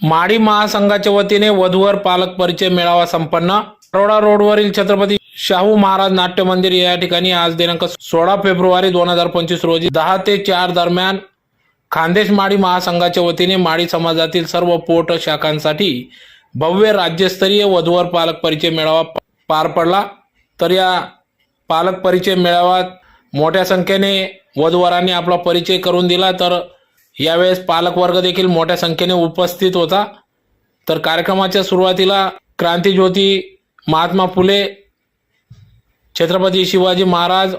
माडी महासंघाच्या वतीने वधूवर पालक परिचय मेळावा संपन्न. बरोडा रोडवरील छत्रपती शाहू महाराज नाट्य मंदिर या ठिकाणी आज दिनांक सोळा फेब्रुवारी दोन हजार पंचवीस रोजी दहा ते चार दरम्यान खानदेश माडी महासंघाच्या वतीने माडी समाजातील सर्व पोट शाखांसाठी भव्य राज्यस्तरीय वधूवर पालक परिचय मेळावा पार पडला. तर या पालक परिचय मेळाव्यात मोठ्या संख्येने वधूवरांनी आपला परिचय करून दिला. तर यावेळेस पालकवर्ग देखील मोठ्या संख्येने उपस्थित होता. तर कार्यक्रमाच्या सुरुवातीला क्रांतीज्योती महात्मा फुले छत्रपती शिवाजी महाराज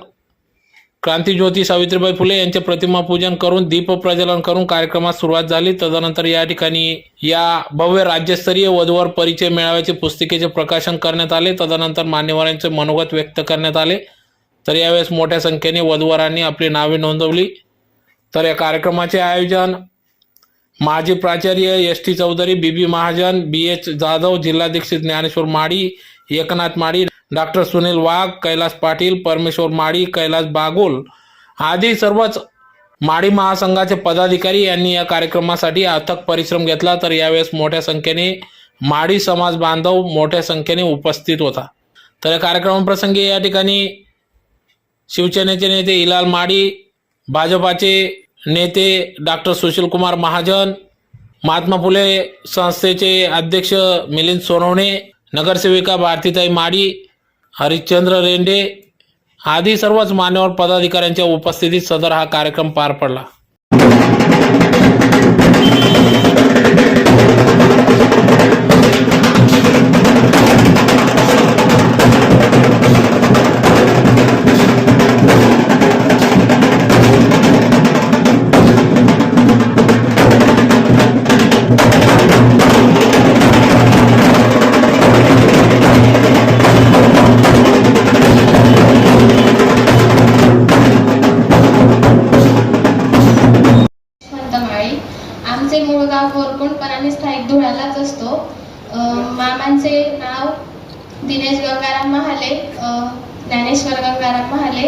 क्रांतीज्योती सावित्रीबाई फुले यांचे प्रतिमा पूजन करून दीप प्रज्वलन करून कार्यक्रमास सुरुवात झाली. तदनंतर या ठिकाणी या भव्य राज्यस्तरीय वधूवर परिचय मेळाव्याचे पुस्तिकेचे प्रकाशन करण्यात आले. तदनंतर मान्यवरांचे मनोगत व्यक्त करण्यात आले. तर यावेळेस मोठ्या संख्येने वधूवरांनी आपली नावे नोंदवली. तर या कार्यक्रमाचे आयोजन माजी प्राचार्य S T Chaudhari B B Mahajan B H Jadhav जिल्हाधीक्षित Dnyaneshwar Madi Eknath Madi doctor Sunil Wagh Kailas Patil Parmeshwar Madi Kailas Bagol आदी सर्वच माडी महासंघाचे पदाधिकारी यांनी या कार्यक्रमासाठी अथक परिश्रम घेतला. तर यावेळेस मोठ्या संख्येने माडी समाज बांधव मोठ्या संख्येने उपस्थित होता. तर या कार्यक्रमाप्रसंगी या ठिकाणी शिवसेनेचे नेते इलाल माडी भाजपाचे नेते डॉक्टर सुशीलकुमार महाजन महात्मा फुले संस्थेचे अध्यक्ष मिलिंद सोनवणे नगरसेविका भारतीताई माडी हरिश्चंद्र रेंडे आदी सर्वच मान्यवर पदाधिकाऱ्यांच्या उपस्थितीत सदर हा कार्यक्रम पार पडला. आमचे मूळ गाव कोरकुंड पण आम्ही स्थायिक धुळ्यालाच असतो. मामांचे नाव दिनेश गंगाराम महाले ज्ञानेश्वर गंगाराम महाले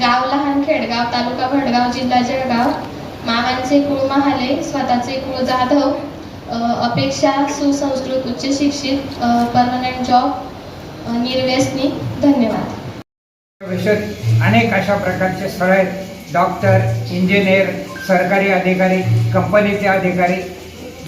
गाव लहान खेडगाव तालुका भडगाव जिल्हा जळगाव मामांचे कुळ महाले स्वतःचे कुळ जाधव अपेक्षा सुसंस्कृत उच्च शिक्षित परमनंट जॉब निर्व्यसनी धन्यवाद. अनेक अशा प्रकारचे स्थळ आहेत डॉक्टर इंजिनियर सरकारी अधिकारी कंपनीचे अधिकारी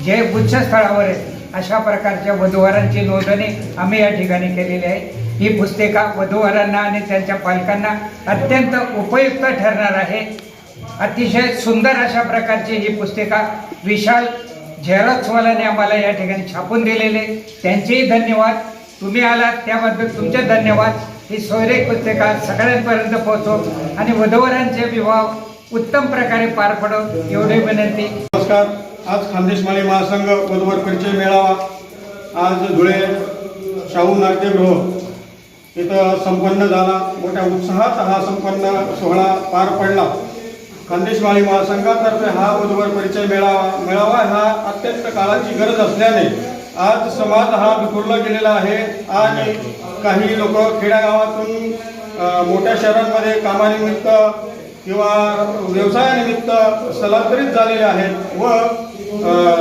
जे गुच्छस्थळावर आहेत अशा प्रकारच्या वधूवरांची नोंदणी आम्ही या ठिकाणी केलेली आहे. ही पुस्तिका वधूवरांना आणि त्यांच्या पालकांना अत्यंत उपयुक्त ठरणार आहे. अतिशय सुंदर अशा प्रकारची ही पुस्तिका विशाल झेरॉक्सवाल्याने आम्हाला या ठिकाणी छापून दिलेले त्यांचेही धन्यवाद. तुम्ही आलात त्याबद्दल तुमचे धन्यवाद. ही सोयरे पुस्तिका सगळ्यांपर्यंत पोहोचो आणि वधूवरांचे विवाह उत्तम प्रकारे पार पडव एवढे विनंती. नमस्कार. आज खानदेश माली महासंघ वधूवर परिचय मेळावा. आज धुळे शाहू नाट्यगृह इथं संपन्न झाला. मोठ्या उत्साहात हा संपन्न सोहळा पार पडला. खानदेश माली महासंघातर्फे हा वधूवर परिचय मेळावा मेळावा हा अत्यंत काळाची गरज असल्याने आज समाज हा विखुरला गेलेला आहे आणि काही लोक खेड्यागावातून मोठ्या शहरांमध्ये कामानिमित्त किंवा व्यवसायानिमित्त स्थलांतरित झालेले आहेत व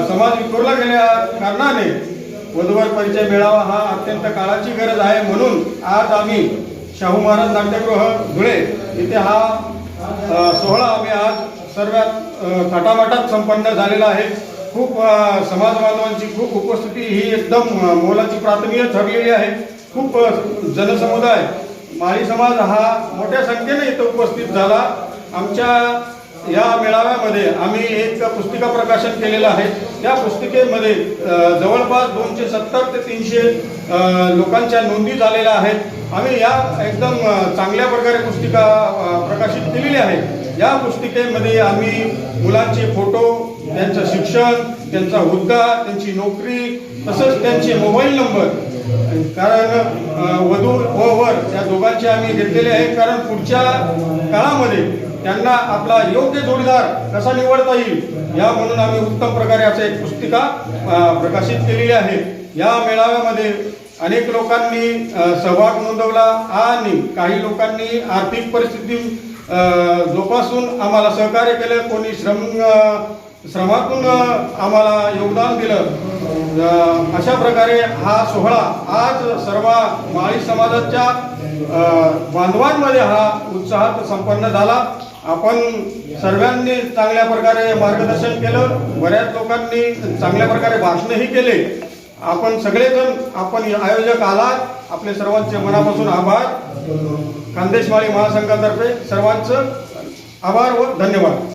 समाज विखुरला गेल्या कारणाने वधूवर परिचय मेळावा हा अत्यंत काळाची गरज आहे म्हणून आज आम्ही शाहू महाराज नाट्यगृह धुळे इथे हा सोहळा आम्ही आज सर्वात अ, थाटामाटात संपन्न झालेला आहे. खूप समाज बांधवांची खूप उपस्थिती ही एकदम मोलाची प्राथमिक ठरलेली आहे. खूप जनसमुदाय माळी समाज हा मोठ्या संख्येने इथं उपस्थित झाला. आमच्या या मेळाव्यामध्ये आम्ही एक पुस्तिका प्रकाशन केलेलं आहे. त्या पुस्तिकेमध्ये जवळपास दोनशे सत्तर ते तीनशे लोकांच्या नोंदी झालेल्या आहेत. आम्ही या एकदम चांगल्या प्रकारे पुस्तिका प्रकाशित केलेली आहे. या पुस्तिकेमध्ये आम्ही मुलांचे फोटो त्यांचं शिक्षण त्यांचा हुद्दा त्यांची नोकरी तसंच त्यांचे मोबाईल नंबर कारण वधू व वर या दोघांचे आम्ही घेतलेले आहे. कारण पुढच्या काळामध्ये त्यांना आपला योग्य जोडीदार कसा निवडता येईल या म्हणून आम्ही उत्तम प्रकारे असं एक पुस्तिका प्रकाशित केलेली आहे. या मेळाव्यामध्ये अनेक लोकांनी सहभाग नोंदवला आणि काही लोकांनी आर्थिक परिस्थिती जोपासून आम्हाला सहकार्य केलं. कोणी श्रम श्रमातून आम्हाला योगदान दिलं. अशा प्रकारे हा सोहळा आज सर्व माळी समाजाच्या बांधवांमध्ये हा उत्साहात संपन्न झाला. आपण सर्वांनी चांगल्या प्रकारे मार्गदर्शन केलं. बऱ्याच लोकांनी चांगल्या प्रकारे भाषणही केले. आपण सगळेजण आपण आयोजक आलात. आपले सर्वांचे मनापासून आभार. खानदेशमाळी महासंघातर्फे सर्वांचं आभार व धन्यवाद.